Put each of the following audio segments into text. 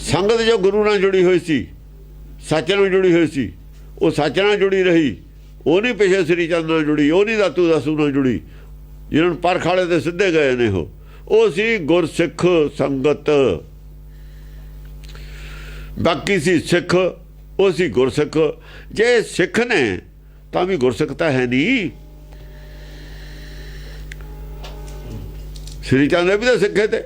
ਸੰਗਤ ਜੋ ਗੁਰੂ ਨਾਲ ਜੁੜੀ ਹੋਈ ਸੀ ਸੱਚ ਨਾਲ ਜੁੜੀ ਹੋਈ ਸੀ, ਉਹ ਸੱਚ ਨਾਲ ਜੁੜੀ ਰਹੀ, ਉਹ ਨਹੀਂ ਪਿਛੇ ਸ੍ਰੀ ਚੰਦ ਨਾਲ ਜੁੜੀ, ਉਹ ਨਹੀਂ ਦਾਤੂ ਦਾਸੂ ਨਾਲ ਜੁੜੀ, ਜਿਹਨਾਂ ਨੂੰ ਪਰਖ ਵਾਲੇ ਤੇ ਸਿੱਧੇ ਗਏ ਨੇ ਉਹ। ਉਹ ਸੀ ਗੁਰਸਿੱਖ ਸੰਗਤ। ਬਾਕੀ ਸੀ ਸਿੱਖ, ਉਹ ਸੀ ਗੁਰਸਿੱਖ। ਜੇ ਸਿੱਖ ਨੇ, ਤਾਂ ਵੀ ਗੁਰਸਿੱਖ ਤਾਂ ਹੈ ਨਹੀਂ ਸ੍ਰੀ ਚੰਦ ਨੇ ਵੀ ਤਾਂ ਸਿੱਖੇ ਤੇ।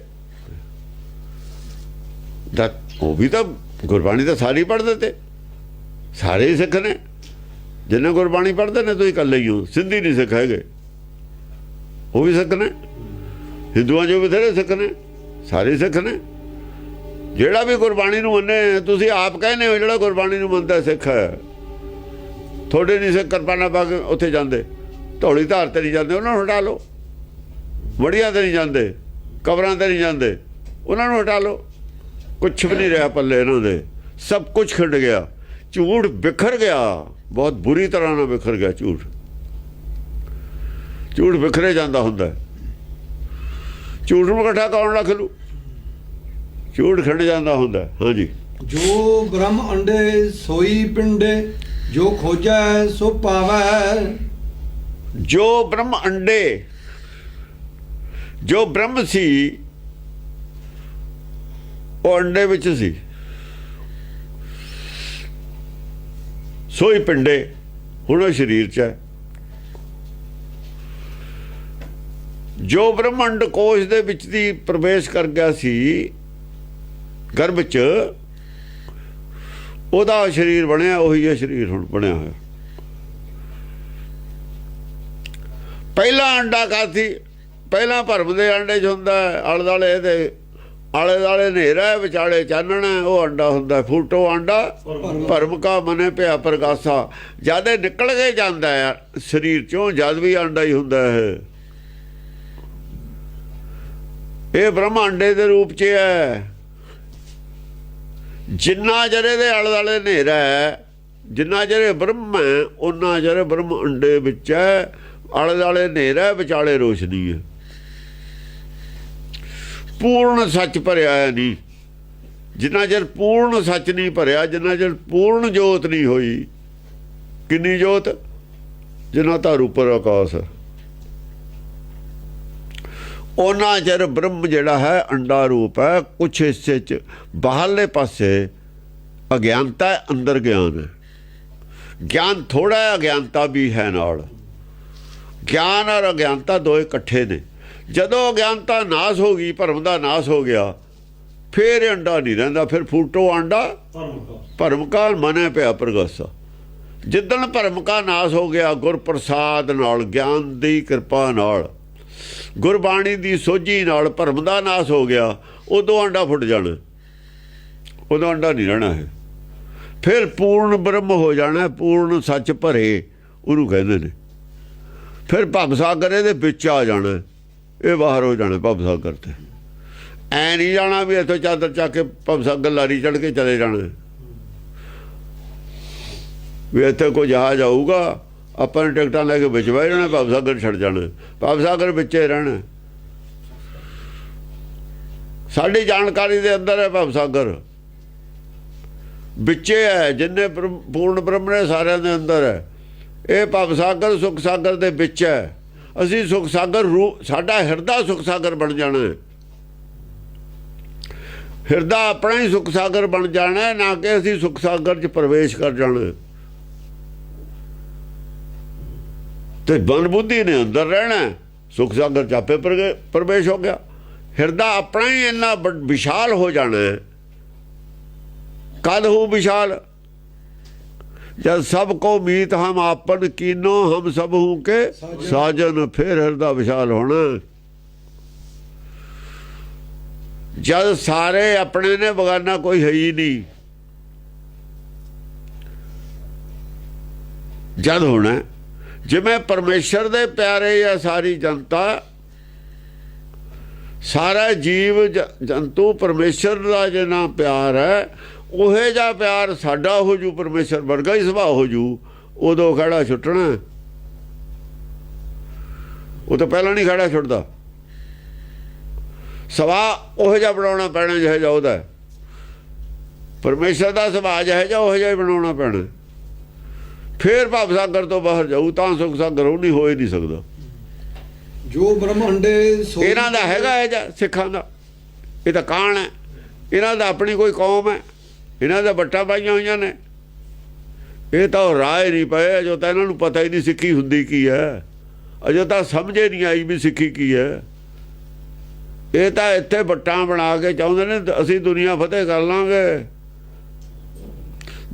ਦਾ ਉਹ ਵੀ ਤਾਂ ਗੁਰਬਾਣੀ ਤਾਂ ਸਾਰੀ ਪੜ੍ਹਦੇ ਤੇ। ਸਾਰੇ ਹੀ ਸਿੱਖ ਨੇ। ਜਿੰਨੇ ਗੁਰਬਾਣੀ ਪੜ੍ਹਦੇ ਨੇ ਤੁਸੀਂ ਇਕੱਲੇ ਹੀ ਹੋ। ਸਿੰਧੀ ਨਹੀਂ ਸਿੱਖ ਹੈਗੇ। ਉਹ ਵੀ ਸਿੱਖ ਨੇ। ਹਿੰਦੂਆਂ ਜੋ ਬਥੇਰੇ ਸਿੱਖ ਨੇ। ਸਾਰੇ ਸਿੱਖ ਨੇ। ਜਿਹੜਾ ਵੀ ਗੁਰਬਾਣੀ ਨੂੰ ਮੰਨੇ, ਤੁਸੀਂ ਆਪ ਕਹਿੰਦੇ ਹੋ, ਜਿਹੜਾ ਗੁਰਬਾਣੀ ਨੂੰ ਮੰਨਦਾ ਸਿੱਖ ਹੈ। ਤੁਹਾਡੇ ਨਹੀਂ ਸਿੱਖ ਕਿਰਪਾਨਾ ਪਾ ਕੇ ਉੱਥੇ ਜਾਂਦੇ। ਧੌਲੀ ਧਾਰ ਤੇ ਨਹੀਂ ਜਾਂਦੇ, ਉਹਨਾਂ ਨੂੰ ਹਟਾ ਲਓ। ਵੜੀਆਂ ਤੇ ਨਹੀਂ ਜਾਂਦੇ। ਕਬਰਾਂ ਤੇ ਨਹੀਂ ਜਾਂਦੇ। ਉਹਨਾਂ ਨੂੰ ਹਟਾ ਲਓ। ਕੁਝ ਵੀ ਨਹੀਂ ਰਿਹਾ ਪੱਲੇ ਇਹਨਾਂ ਦੇ। ਸਭ ਕੁਝ ਖਿੰਡ ਗਿਆ। ਝੂਠ ਬਿਖਰ ਗਿਆ। ਬਹੁਤ ਬੁਰੀ ਤਰ੍ਹਾਂ ਨਾਲ ਬਿਖਰ ਗਿਆ ਝੂਠ। ਝੂਠ ਬਿਖਰੇ ਜਾਂਦਾ ਹੁੰਦਾ। ਝੂਠ ਨੂੰ ਇਕੱਠਾ ਕੌਣ ਰੱਖ ਲੂ? ਝੂਠ ਖਿੰਡ ਜਾਂਦਾ ਹੁੰਦਾ। ਹਾਂਜੀ। ਜੋ ਬ੍ਰਹਮ ਅੰਡੇ ਸੋਈ ਪਿੰਡੇ ਜੋ ਖੋਜੈ ਸੋ ਪਾਵੈ। ਜੋ ਬ੍ਰਹਮ ਅੰਡੇ ਜੋ ਬ੍ਰਹਮ ਸੀ ਉਹ ਅੰਡੇ ਵਿੱਚ ਸੀ। ਸੋਈ ਪਿੰਡੇ, ਹੁਣ ਉਹ ਸਰੀਰ ਚ ਹੈ। ਜੋ ਬ੍ਰਹਮੰਡ ਕੋਸ਼ ਦੇ ਵਿੱਚ ਦੀ ਪ੍ਰਵੇਸ਼ ਕਰ ਗਿਆ ਸੀ, ਗਰਭ ਚ, ਉਹਦਾ ਸਰੀਰ ਬਣਿਆ, ਉਹੀ ਹੈ ਸਰੀਰ ਹੁਣ ਬਣਿਆ ਹੋਇਆ। ਪਹਿਲਾ ਅੰਡਾ ਕਾਤੀ ਪਹਿਲਾਂ ਭਰਮ ਦੇ ਅੰਡੇ 'ਚ ਹੁੰਦਾ ਆਲੇ ਦਾਲੇ ਇਹਦੇ ਆਲੇ ਦਾਲੇ ਹਨੇਰਾ ਹੈ, ਵਿਚਾਲੇ ਚਾਨਣ ਹੈ, ਉਹ ਅੰਡਾ ਹੁੰਦਾ ਹੈ। ਫੂਟੋ ਅੰਡਾ ਭਰਮ ਕਾ ਮਨੇ ਪਿਆ ਪ੍ਰਗਾਸਾ। ਜਦ ਇਹ ਨਿਕਲ ਕੇ ਜਾਂਦਾ ਹੈ ਸਰੀਰ ਚੋਂ ਜਦ ਵੀ ਅੰਡਾ ਹੀ ਹੁੰਦਾ ਹੈ। ਇਹ ਬ੍ਰਹਮ ਅੰਡੇ ਦੇ ਰੂਪ 'ਚ ਹੈ। ਜਿੰਨਾ ਜਰੇ ਦੇ ਆਲੇ ਦਾਲੇ ਹਨੇਰਾ ਹੈ ਜਿੰਨਾ ਜਰੇ ਬ੍ਰਹਮ ਹੈ ਉਹਨਾਂ ਜਰੇ ਬ੍ਰਹਮ ਅੰਡੇ ਵਿੱਚ ਹੈ। ਆਲੇ ਦਾਲੇ ਹਨੇਰਾ ਵਿਚਾਲੇ ਰੋਸ਼ਨੀ ਹੈ। ਪੂਰਨ ਸੱਚ ਭਰਿਆ ਨਹੀਂ। ਜਿੰਨਾ ਚਿਰ ਪੂਰਨ ਸੱਚ ਨਹੀਂ ਭਰਿਆ ਜਿੰਨਾ ਚਿਰ ਪੂਰਨ ਜੋਤ ਨਹੀਂ ਹੋਈ ਕਿੰਨੀ ਜੋਤ? ਜਿੰਨਾ ਧਰ ਉੱਪਰ ਆਕਾਸ਼ ਉਹਨਾਂ ਚਿਰ ਬ੍ਰਹਮ ਜਿਹੜਾ ਹੈ ਅੰਡਾ ਰੂਪ ਹੈ ਕੁਛ ਹਿੱਸੇ ਚ ਬਾਹਰਲੇ ਪਾਸੇ ਅਗਿਆਨਤਾ ਹੈ, ਅੰਦਰ ਗਿਆਨ ਹੈ। ਗਿਆਨ ਥੋੜਾ ਹੈ ਅਗਿਆਨਤਾ ਵੀ ਹੈ ਨਾਲ। ਗਿਆਨ ਔਰ ਅਗਿਆਨਤਾ ਦੋਏ ਇਕੱਠੇ ਨੇ। ਜਦੋਂ ਅਗਿਆਨਤਾ ਨਾਸ ਹੋ ਗਈ, ਭਰਮ ਦਾ ਨਾਸ ਹੋ ਗਿਆ, ਫਿਰ ਇਹ ਅੰਡਾ ਨਹੀਂ ਰਹਿੰਦਾ, ਫਿਰ ਫੂਟੋ ਅੰਡਾ ਭਰਮ ਕਾ ਮਨੇ ਪਿਆ ਪ੍ਰਗਾਸਾ। ਜਿੱਦਣ ਭਰਮ ਕਾ ਨਾਸ ਹੋ ਗਿਆ ਗੁਰ ਪ੍ਰਸਾਦ ਨਾਲ, ਗਿਆਨ ਦੀ ਕਿਰਪਾ ਨਾਲ, ਗੁਰਬਾਣੀ ਦੀ ਸੋਝੀ ਨਾਲ ਭਰਮ ਦਾ ਨਾਸ ਹੋ ਗਿਆ, ਉਦੋਂ ਅੰਡਾ ਫੁੱਟ ਜਾਣਾ। ਉਦੋਂ ਅੰਡਾ ਨਹੀਂ ਰਹਿਣਾ ਹੈ। ਫਿਰ ਪੂਰਨ ਬ੍ਰਹਮ ਹੋ ਜਾਣਾ, ਪੂਰਨ ਸੱਚ ਭਰੇ, ਉਹਨੂੰ ਕਹਿੰਦੇ ਨੇ। ਫਿਰ ਭਵ ਸਾਗਰ ਇਹਦੇ ਵਿੱਚ ਆ ਜਾਣਾ। ਇਹ ਬਾਹਰ ਹੋ ਜਾਣਾ ਭਵ ਸਾਗਰ ਤੇ। ਐ ਨਹੀਂ ਜਾਣਾ ਵੀ ਇੱਥੋਂ ਚਾਦਰ ਚੱਕ ਕੇ ਭਵ ਸਾਗਰ ਲਾਰੀ ਚੜ ਕੇ ਚਲੇ ਜਾਣਾ। ਵੀ ਇੱਥੇ ਕੋਈ ਜਹਾਜ਼ ਆਊਗਾ, ਆਪਾਂ ਨੇ ਟਿਕਟਾਂ ਲੈ ਕੇ ਵਿੱਚ ਬਹਿ ਜਾਣਾ, ਭਵ ਸਾਗਰ ਛੱਡ ਜਾਣਾ। ਭਵ ਸਾਗਰ ਵਿੱਚੇ ਰਹਿਣਾ। ਸਾਡੀ ਜਾਣਕਾਰੀ ਦੇ ਅੰਦਰ ਹੈ ਭਵ ਸਾਗਰ। ਵਿੱਚੇ ਹੈ, ਜਿੰਨੇ ਪੂਰਨ ਬ੍ਰਹਮ ਨੇ ਸਾਰਿਆਂ ਦੇ ਅੰਦਰ ਹੈ। ਇਹ ਭਵ ਸਾਗਰ ਸੁਖ ਸਾਗਰ ਦੇ ਵਿੱਚ ਹੈ। ਅਸੀਂ ਸੁਖ ਸਾਗਰ ਰੂ ਸਾਡਾ ਹਿਰਦਾ ਸੁਖ ਸਾਗਰ ਬਣ ਜਾਣਾ। ਹੈ ਹਿਰਦਾ ਆਪਣਾ ਹੀ ਸੁਖ ਸਾਗਰ ਬਣ ਜਾਣਾ ਨਾ ਕਿ ਅਸੀਂ ਸੁਖ ਸਾਗਰ 'ਚ ਪ੍ਰਵੇਸ਼ ਕਰ ਜਾਣਾ। ਹੈ। ਤੇ ਬਨ ਬੁੱਧੀ ਨੇ ਅੰਦਰ ਰਹਿਣਾ ਹੈ, ਸੁਖ ਸਾਗਰ 'ਚ ਆਪੇ ਪ੍ਰਗੇ- ਪ੍ਰਵੇਸ਼ ਹੋ ਗਿਆ। ਹਿਰਦਾ ਆਪਣਾ ਹੀ ਇੰਨਾ ਵੱਡ- ਵਿਸ਼ਾਲ ਹੋ ਜਾਣਾ। ਹੈ ਕਦ ਹੋ ਵਿਸ਼ਾਲ? ਜਦ ਸਭ ਕੋ ਮੀਤ ਹਮ ਆਪਨ ਕੀਨੋ, ਹਮ ਸਭ ਹੂੰ ਕੇ ਸਾਜਨ, ਫਿਰ ਹਿਰਦਾ ਵਿਸ਼ਾਲ ਹੋਣਾ। ਜਦ ਸਾਰੇ ਆਪਣੇ ਨੇ ਬਗਾਨਾ ਕੋਈ ਹੈ ਹੀ ਨਹੀਂ। ਜਦ ਹੋਣਾ ਜਿਵੇਂ ਪਰਮੇਸ਼ਰ ਦੇ ਪਿਆਰੇ ਆ ਸਾਰੀ ਜਨਤਾ, ਸਾਰਾ ਜੀਵ ਜ- ਜੰਤੂ ਪਰਮੇਸ਼ਰ ਦਾ ਜਿੰਨਾ ਪਿਆਰ ਹੈ ਉਹੇ ਜਿਹਾ ਪਿਆਰ ਸਾਡਾ ਹੋ ਜੂ ਪਰਮੇਸ਼ਰ ਵਰਗਾ ਹੀ ਸੁਭਾਅ ਹੋ ਜੂ ਉਦੋਂ ਖੜਾ ਛੁੱਟਣਾ ਉਹ ਤਾਂ ਪਹਿਲਾਂ ਨਹੀਂ ਖੜਾ ਛੁੱਟਦਾ। ਸਵਾ ਉਹ ਜਿਹਾ ਬਣਾਉਣਾ ਪੈਣਾ ਜਿਹੜਾ ਜਿਹਾ ਉਹਦਾ ਹੈ। ਪਰਮੇਸ਼ਰ ਦਾ ਸੁਭਾਅ ਹੈ ਜਾਂ ਉਹ ਜਿਹਾ ਹੀ ਬਣਾਉਣਾ ਪੈਣਾ ਫੇਰ ਭਵ ਸਾਗਰ ਤੋਂ ਬਾਹਰ ਜਾਊ ਤਾਂ ਸੁਖ ਸਾਗਰ ਉਹ ਨਹੀਂ ਹੋ ਹੀ ਨਹੀਂ ਸਕਦਾ। ਜੋ ਬ੍ਰਹਮ ਅੰਡੇ ਸੋਈ ਇਹਨਾਂ ਦਾ ਹੈਗਾ ਇਹ ਜਾਂ ਸਿੱਖਾਂ ਦਾ। ਇਹ ਤਾਂ ਕਾਣ ਹੈ। ਇਹਨਾਂ ਦਾ ਆਪਣੀ ਕੋਈ ਕੌਮ ਹੈ। ਇਹਨਾਂ ਦਾ ਬੱਟਾ ਪਾਈਆਂ ਹੋਈਆਂ ਨੇ। ਇਹ ਤਾਂ ਉਹ ਰਾਹ ਹੀ ਨਹੀਂ ਪਏ ਜੋ ਤਾਂ ਇਹਨਾਂ ਨੂੰ ਪਤਾ ਹੀ ਨਹੀਂ ਸਿੱਖੀ ਹੁੰਦੀ ਕੀ ਹੈ। ਅਜੇ ਤਾਂ ਸਮਝੇ ਨਹੀਂ ਆਈ ਵੀ ਸਿੱਖੀ ਕੀ ਹੈ। ਇਹ ਤਾਂ ਇੱਥੇ ਬੱਟਾਂ ਬਣਾ ਕੇ ਚਾਹੁੰਦੇ ਨੇ, ਅਸੀਂ ਦੁਨੀਆ ਫਤਿਹ ਕਰ ਲਾਂਗੇ।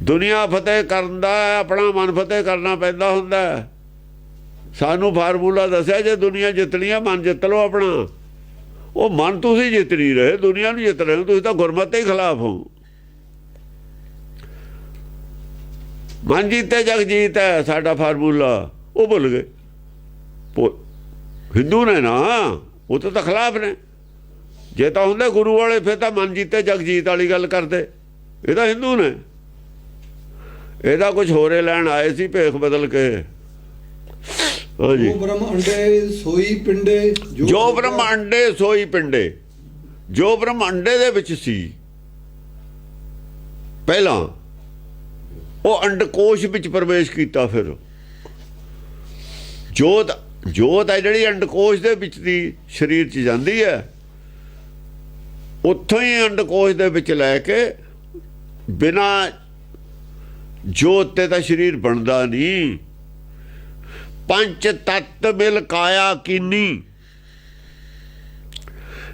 ਦੁਨੀਆ ਫਤਿਹ ਕਰਨ ਦਾ, ਆਪਣਾ ਮਨ ਫਤਿਹ ਕਰਨਾ ਪੈਂਦਾ ਹੁੰਦਾ ਸਾਨੂੰ ਫਾਰਮੂਲਾ ਦੱਸਿਆ ਜੇ ਦੁਨੀਆ ਜਿੱਤਣੀ ਆ, ਮਨ ਜਿੱਤ ਲਓ ਆਪਣਾ। ਉਹ ਮਨ ਤੁਸੀਂ ਜਿੱਤ ਨਹੀਂ ਰਹੇ, ਦੁਨੀਆ ਨੂੰ ਜਿੱਤ ਰਹੇ ਹੋ, ਤੁਸੀਂ ਤਾਂ ਗੁਰਮਤਿ ਦੇ ਖਿਲਾਫ ਹੋ। ਮਨ ਜੀਤੇ ਜਗ ਜੀਤ ਹੈ ਸਾਡਾ ਫਾਰਮੂਲਾ। ਉਹ ਭੁੱਲ ਗਏ। ਹਿੰਦੂ ਨੇ ਨਾ ਉਹ ਤਾਂ ਖਿਲਾਫ ਨੇ। ਜੇ ਤਾਂ ਹੁੰਦੇ ਗੁਰੂ ਵਾਲੇ ਫਿਰ ਤਾਂ ਮਨ ਜੀਤੇ ਜਗ ਜੀਤ ਵਾਲੀ ਗੱਲ ਕਰਦੇ। ਇਹ ਤਾਂ ਹਿੰਦੂ ਨੇ। ਇਹਦਾ ਕੁਝ ਹੋਰੇ ਲੈਣ ਆਏ ਸੀ ਭੇਖ ਬਦਲ ਕੇ। ਹਾਂਜੀ। ਜੋ ਬ੍ਰਹਮ ਅੰਡੇ ਸੋਈ ਪਿੰਡੇ ਜੋ ਬ੍ਰਹਮੰਡੇ ਸੋਈ ਪਿੰਡੇ। ਜੋ ਬ੍ਰਹਮੰਡੇ ਦੇ ਵਿੱਚ ਸੀ। ਪਹਿਲਾਂ ਉਹ ਅੰਡਕੋਸ਼ ਵਿੱਚ ਪ੍ਰਵੇਸ਼ ਕੀਤਾ ਫਿਰ। ਜੋਤ ਜੋਤ ਹੈ ਜਿਹੜੀ ਅੰਡਕੋਸ਼ ਦੇ ਵਿੱਚ ਦੀ ਸਰੀਰ 'ਚ ਜਾਂਦੀ ਹੈ, ਉੱਥੋਂ ਹੀ ਅੰਡਕੋਸ਼ ਦੇ ਵਿੱਚ ਲੈ ਕੇ ਬਿਨਾ ਜੋਤ ਤੇ ਤਾਂ ਸਰੀਰ ਬਣਦਾ ਨਹੀਂ। ਪੰਜ ਤੱਤ ਮਿਲ ਕਾਇਆ ਕੀਨੀ।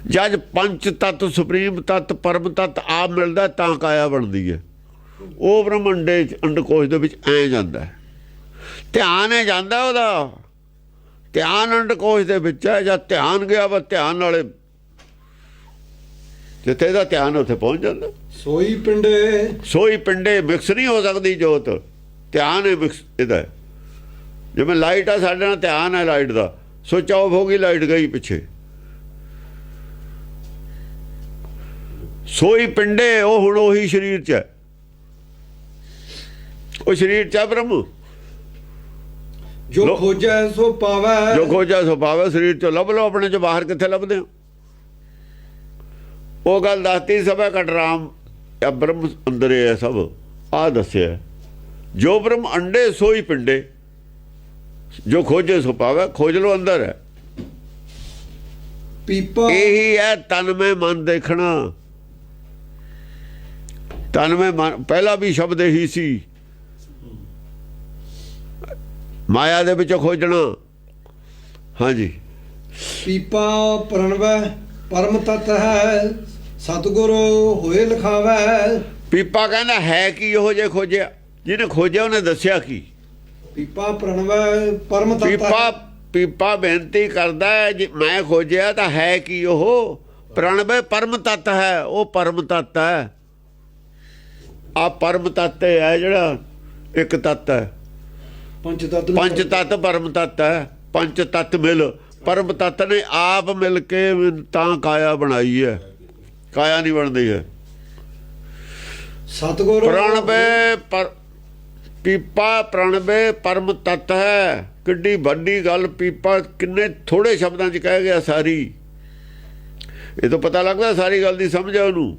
ਜਦ ਪੰਜ ਤੱਤ, ਸੁਪਰੀਮ ਤੱਤ, ਪਰਮ ਤੱਤ ਆਪ ਮਿਲਦਾ ਤਾਂ ਕਾਇਆ ਬਣਦੀ ਹੈ। ਉਹ ਬ੍ਰਹਮੰਡੇ ਚ ਅੰਡਕੋਸ਼ ਦੇ ਵਿੱਚ ਐ ਜਾਂਦਾ ਹੈ। ਧਿਆਨ ਹੈ ਜਾਂਦਾ ਉਹਦਾ। ਧਿਆਨ ਅੰਡਕੋਸ਼ ਦੇ ਵਿੱਚ ਹੈ ਜਦ ਧਿਆਨ ਗਿਆ ਵਾ ਧਿਆਨ ਵਾਲੇ ਜਿੱਥੇ ਦਾ ਧਿਆਨ ਉੱਥੇ ਪਹੁੰਚ ਜਾਂਦਾ। ਸੋਈ ਪਿੰਡੇ। ਸੋਈ ਪਿੰਡੇ ਮਿਕਸ ਨਹੀਂ ਹੋ ਸਕਦੀ ਜੋਤ। ਧਿਆਨ ਹੈ ਮਿਕਸ ਇਹਦਾ। ਜਿਵੇਂ ਲਾਈਟ ਆ ਸਾਡੇ ਨਾਲ ਧਿਆਨ ਹੈ ਲਾਈਟ ਦਾ। ਸੁੱਚ ਆਫ ਹੋ ਗਈ ਲਾਈਟ ਗਈ ਪਿੱਛੇ। ਸੋਈ ਪਿੰਡੇ ਉਹ ਹੁਣ ਉਹੀ ਸਰੀਰ ਚ ਹੈ। ਉਹ ਸਰੀਰ ਚ ਬ੍ਰਹਮ? ਜੋ ਖੋਜੈ ਸੋ ਪਾਵੈ। ਜੋ ਖੋਜਾ ਸੁਭਾਵ ਹੈ ਸਰੀਰ ਚੋਂ ਲੱਭ ਲਓ ਆਪਣੇ ਚੋਂ ਬਾਹਰ ਕਿੱਥੇ ਲੱਭਦੇ ਹੋ? ਉਹ ਗੱਲ ਦੱਸਤੀ ਸਭਾ ਕਟਰਾਮ ਇਹ ਬ੍ਰਹਮ ਅੰਦਰ ਹੀ ਹੈ ਸਭ। ਆ ਦੱਸਿਆ ਜੋ ਬ੍ਰਹਮ ਅੰਡੇ ਸੋਈ ਪਿੰਡੇ। ਜੋ ਖੋਜੇ ਸੋ ਪਾਵੇ ਖੋਜ ਲੋ ਅੰਦਰ ਹੈ। ਪੀਪਾ। ਇਹੀ ਹੈ ਤਨ ਮੈਂ ਮਨ ਦੇਖਣਾ। ਤਨ ਮੈਂ ਮਨ ਪਹਿਲਾ ਵੀ ਸ਼ਬਦ ਹੀ ਸੀ। ਮਾਇਆ ਦੇ ਵਿੱਚੋਂ ਖੋਜਣਾ ਹਾਂਜੀ। ਪੀਪਾ ਪ੍ਰਣਵੈ ਪਰਮ ਤਤ ਹੈ ਸਤਿਗੁਰ ਹੋਏ ਲਖਾਵੈ। ਪੀਪਾ ਕਹਿੰਦਾ ਹੈ ਕੀ ਉਹ ਜੇ ਖੋਜਿਆ? ਜਿਹਨੇ ਖੋਜਿਆ ਉਹਨੇ ਦੱਸਿਆ ਕੀ? ਪੀਪਾ ਪ੍ਰਣਵੈ ਪਰਮ ਤਤ ਪੀਪਾ ਪੀਪਾ ਬੇਨਤੀ ਕਰਦਾ ਹੈ ਜੇ ਮੈਂ ਖੋਜਿਆ ਤਾਂ ਹੈ ਕੀ ਉਹ? ਪ੍ਰਣਵੇ ਪਰਮ ਤਤ ਹੈ ਉਹ ਪਰਮ ਤਤ ਹੈ। ਆ ਪਰਮ ਤਤ ਹੈ ਜਿਹੜਾ ਇੱਕ ਤਤ ਹੈ। ਪੰਜ ਤਤ ਪੰਜ ਤਤ ਪਰਮ ਤਤ ਹੈ ਪੰਜ ਤਤ ਮਿਲ। ਪਰਮ ਤਤ ਨੇ ਆਪ ਮਿਲ ਕੇ ਤਾਂ ਕਾਇਆ ਬਣਾਈ ਹੈ। ਕਾਇਆ ਨਹੀਂ ਬਣਦੀ ਹੈ। ਸਤਿਗੁਰ ਪ੍ਰਣਵੇ ਪਰ ਪੀਪਾ ਪ੍ਰਣਵੇ ਪਰਮ ਤਤ ਹੈ। ਕਿੱਡੀ ਵੱਡੀ ਗੱਲ ਪੀਪਾ ਕਿੰਨੇ ਥੋੜੇ ਸ਼ਬਦਾਂ 'ਚ ਕਹਿ ਗਿਆ ਸਾਰੀ। ਇਹ ਤੋਂ ਪਤਾ ਲੱਗਦਾ ਸਾਰੀ ਗੱਲ ਦੀ ਸਮਝ ਆ ਉਹਨੂੰ।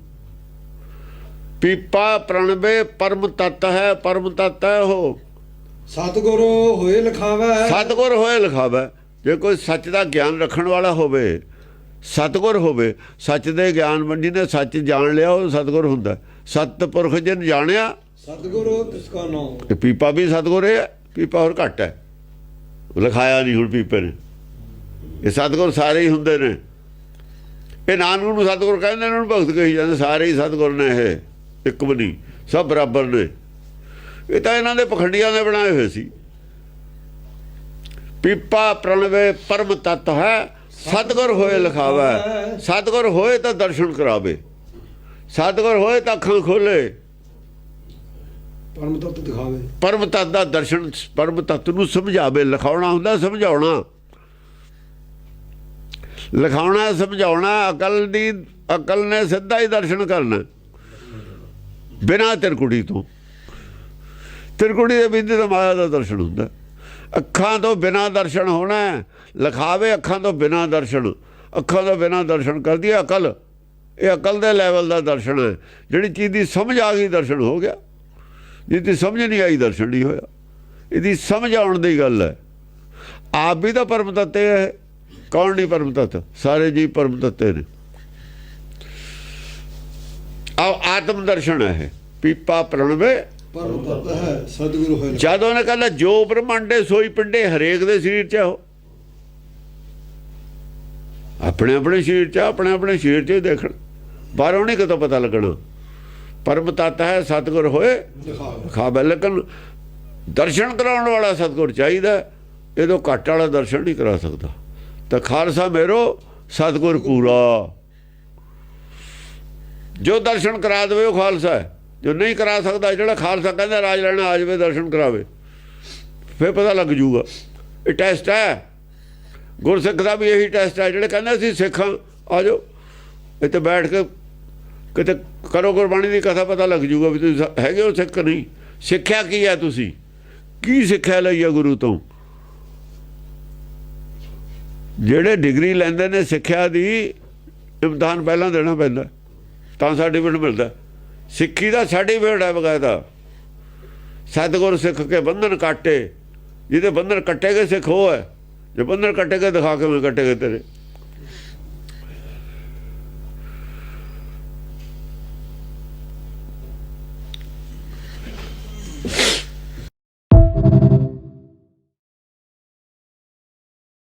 ਪੀਪਾ ਪ੍ਰਣਵੇ ਪਰਮ ਤਤ ਹੈ ਪਰਮ ਤਤ ਹੈ ਉਹ। ਸਤਿਗੁਰ ਹੋਏ ਲਖਾਵੈ। ਸਤਗੁਰ ਹੋਏ ਲਿਖਾਵੇ। ਜੇ ਕੋਈ ਸੱਚ ਦਾ ਗਿਆਨ ਰੱਖਣ ਵਾਲਾ ਹੋਵੇ ਸਤਗੁਰ ਹੋਵੇ ਸੱਚ ਦੇ ਗਿਆਨ ਮੰਡੀ ਨੇ ਸੱਚ ਜਾਣ ਲਿਆ ਉਹ ਸਤਗੁਰ ਹੁੰਦਾ। ਸਤਪੁਰਖ ਜਨ ਜਾਣਿਆ ਸਤਿਗੁਰ ਤਿਸ ਕਾ ਨਾਮ? ਤੇ ਪੀਪਾ ਵੀ ਸਤਗੁਰ ਹੈ ਪੀਪਾ ਹੋਰ ਘੱਟ ਹੈ। ਲਿਖਾਇਆ ਨਹੀਂ ਹੁਣ ਪੀਪੇ ਨੇ। ਇਹ ਸਤਗੁਰ ਸਾਰੇ ਹੀ ਹੁੰਦੇ ਨੇ। ਇਹ ਨਾਨਕ ਨੂੰ ਸਤਗੁਰ ਕਹਿੰਦੇ ਨੇ ਇਹਨਾਂ ਨੂੰ ਭਗਤ ਕਹੀ ਜਾਂਦੇ ਸਾਰੇ ਹੀ ਸਤਗੁਰ ਨੇ ਇਹ। ਇੱਕ ਵੀ ਨਹੀਂ ਸਭ ਬਰਾਬਰ ਨੇ। ਇਹ ਤਾਂ ਇਹਨਾਂ ਦੇ ਪਖੰਡੀਆਂ ਦੇ ਬਣਾਏ ਹੋਏ ਸੀ। ਪੀਪਾ ਪ੍ਰਣਵੇ ਪਰਮ ਤਤ ਹੈ ਸਤਗੁਰ ਹੋਏ ਲਿਖਾਵੇ। ਸਤਗੁਰ ਹੋਏ ਤਾਂ ਦਰਸ਼ਨ ਕਰਾਵੇ। ਸਤਗੁਰ ਹੋਏ ਤਾਂ ਅੱਖਾਂ ਖੋਲੇ। ਪਰਮ ਤਤ ਦਿਖਾਵੇ। ਪਰਮ ਤਤ ਦਾ ਦਰਸ਼ਨ ਪਰਮ ਤਤ ਨੂੰ ਸਮਝਾਵੇ। ਲਿਖਾਉਣਾ ਹੁੰਦਾ ਸਮਝਾਉਣਾ। ਲਿਖਾਉਣਾ ਸਮਝਾਉਣਾ ਅਕਲ ਦੀ ਅਕਲ ਨੇ ਸਿੱਧਾ ਹੀ ਦਰਸ਼ਨ ਕਰਨਾ। ਬਿਨਾਂ ਤਿਰਕੁੜੀ ਤੋਂ। ਤਿਰਕੁੜੀ ਦੇ ਬਿੰਦੇ ਤਾਂ ਮਾਇਆ ਦਾ ਦਰਸ਼ਨ ਹੁੰਦਾ। ਅੱਖਾਂ ਤੋਂ ਬਿਨਾਂ ਦਰਸ਼ਨ ਹੋਣਾ ਲਿਖਾਵੇ ਅੱਖਾਂ ਤੋਂ ਬਿਨਾਂ ਦਰਸ਼ਨ। ਅੱਖਾਂ ਤੋਂ ਬਿਨਾਂ ਦਰਸ਼ਨ ਕਰਦੀ ਹੈ ਅਕਲ। ਇਹ ਅਕਲ ਦੇ ਲੈਵਲ ਦਾ ਦਰਸ਼ਨ ਹੈ। ਜਿਹੜੀ ਚੀਜ਼ ਦੀ ਸਮਝ ਆ ਗਈ ਦਰਸ਼ਨ ਹੋ ਗਿਆ। ਜਿਹਦੀ ਸਮਝ ਨਹੀਂ ਆਈ ਦਰਸ਼ਨ ਨਹੀਂ ਹੋਇਆ। ਇਹਦੀ ਸਮਝ ਆਉਣ ਦੀ ਗੱਲ ਹੈ। ਆਪ ਵੀ ਤਾਂ ਪਰਮ ਤੱਤ ਹੈ। ਕੌਣ ਨਹੀਂ ਪਰਮ ਤੱਤ? ਸਾਰੇ ਜੀ ਪਰਮ ਤੱਤੇ ਨੇ। ਆ ਆਤਮ ਦਰਸ਼ਨ ਹੈ ਇਹ। ਪੀਪਾ ਪ੍ਰਣਵੇ ਪਰਮ ਤਤ ਹੈ, ਸਤਿਗੁਰੂ ਹੋਏ ਜਦ ਉਹਨੇ ਕਹਿੰਦਾ, ਜੋ ਬ੍ਰਹਮੰਡੇ ਸੋਈ ਪਿੰਡੇ, ਹਰੇਕ ਦੇ ਸਰੀਰ 'ਚ ਆ ਉਹ ਆਪਣੇ ਆਪਣੇ ਸਰੀਰ 'ਚ ਆਪਣੇ ਆਪਣੇ ਸਰੀਰ 'ਚ ਹੀ ਦੇਖਣ। ਬਾਹਰੋਂ ਨਹੀਂ ਕਿਤੋਂ ਪਤਾ ਲੱਗਣਾ? ਪਰਮ ਤਤ ਹੈ, ਸਤਿਗੁਰ ਹੋਏ ਖਾਬੇ ਲੇਕਿਨ। ਦਰਸ਼ਨ ਕਰਾਉਣ ਵਾਲਾ ਸਤਿਗੁਰ ਚਾਹੀਦਾ ਇਹਦੋਂ ਘੱਟ ਵਾਲਾ ਦਰਸ਼ਨ ਨਹੀਂ ਕਰਾ ਸਕਦਾ। ਤਾਂ ਖਾਲਸਾ ਮੇਰੋ, ਸਤਿਗੁਰ ਪੂਰਾ। ਜੋ ਦਰਸ਼ਨ ਕਰਾ ਦੇਵੇ, ਉਹ ਖਾਲਸਾ ਹੈ। ਜੋ ਨਹੀਂ ਕਰਾ ਸਕਦਾ, ਜਿਹੜਾ ਖਾਲਸਾ ਕਹਿੰਦਾ ਰਾਜ ਲੈਣਾ ਆ ਜਾਵੇ, ਦਰਸ਼ਨ ਕਰਾਵੇ, ਫਿਰ ਪਤਾ ਲੱਗ ਜੂਗਾ। ਇਹ ਟੈਸਟ ਹੈ। ਗੁਰਸਿੱਖ ਦਾ ਵੀ ਇਹੀ ਟੈਸਟ ਹੈ। ਜਿਹੜੇ ਕਹਿੰਦੇ ਅਸੀਂ ਸਿੱਖਾਂ, ਆ ਜਾਓ। ਇੱਥੇ ਬੈਠ ਕੇ ਕਿਤੇ ਕਰੋ ਗੁਰਬਾਣੀ ਦੀ ਕਥਾ, ਪਤਾ ਲੱਗ ਜੂਗਾ ਵੀ ਤੁਸੀਂ ਹੈਗੇ ਹੋ ਸਿੱਖ ਨਹੀਂ। ਸਿੱਖਿਆ ਕੀ ਹੈ ਤੁਸੀਂ? ਕੀ ਸਿੱਖਿਆ ਲਈ ਹੈ ਗੁਰੂ ਤੋਂ? ਜਿਹੜੇ ਡਿਗਰੀ ਲੈਂਦੇ ਨੇ ਸਿੱਖਿਆ ਦੀ, ਇਮਤਿਹਾਨ ਪਹਿਲਾਂ ਦੇਣਾ ਪੈਂਦਾ। ਤਾਂ ਸਰਟੀਫਿਕੇਟ ਮਿਲਦਾ। ਸਿੱਖੀ ਦਾ ਸਰਟੀਫਿਕੇਟ ਹੈ ਬਕਾਇਦਾ। ਸਤਿਗੁਰ ਸਿੱਖ ਕੇ ਬੰਧਨ ਕਾਟੇ। ਜਿਹਦੇ ਬੰਧਨ ਕੱਟੇ ਗਏ ਸਿੱਖ, ਉਹ ਹੈ। ਜੇ ਬੰਧਨ ਕੱਟੇ ਗਏ, ਦਿਖਾ ਕੇ ਮੈਂ ਕੱਟੇ ਗਏ ਤੇਰੇ।